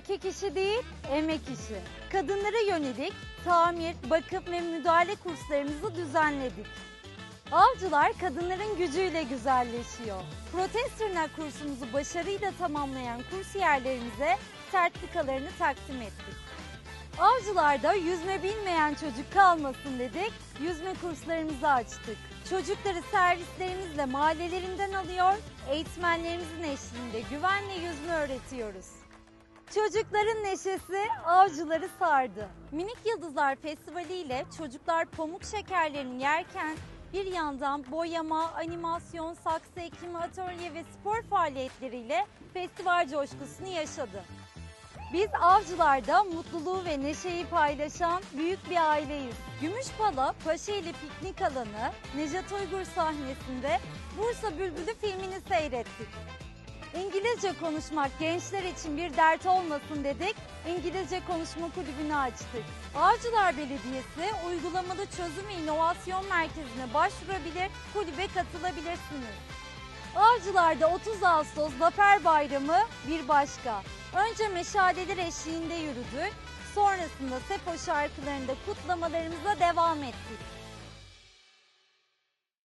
erkek işi değil, emek işi. Kadınlara yönelik tamir, bakım ve müdahale kurslarımızı düzenledik. Avcılar kadınların gücüyle güzelleşiyor. Protez tırnak kursumuzu başarıyla tamamlayan kursiyerlerimize sertifikalarını takdim ettik. Avcılarda yüzme bilmeyen çocuk kalmasın dedik, yüzme kurslarımızı açtık. Çocukları servislerimizle mahallelerinden alıyor, eğitmenlerimizin eşliğinde güvenle yüzme öğretiyoruz. Çocukların neşesi avcıları sardı. Minik Yıldızlar Festivali ile çocuklar pamuk şekerlerini yerken bir yandan boyama, animasyon, saksı ekimi, atölye ve spor faaliyetleriyle festival coşkusunu yaşadı. Biz avcılarda mutluluğu ve neşeyi paylaşan büyük bir aileyiz. Gümüşpala Paşaeli Piknik Alanı Nejat Uygur sahnesinde Bursa Bülbülü filmini seyrettik. İngilizce konuşmak gençler için bir dert olmasın dedik. İngilizce Konuşma Kulübü'nü açtık. Avcılar Belediyesi uygulamalı çözüm ve inovasyon merkezine başvurabilir, kulübe katılabilirsiniz. Avcılar'da 30 Ağustos Zafer Bayramı bir başka. Önce meşaleler eşliğinde yürüdük. Sonrasında Sefo şarkılarında kutlamalarımıza devam ettik.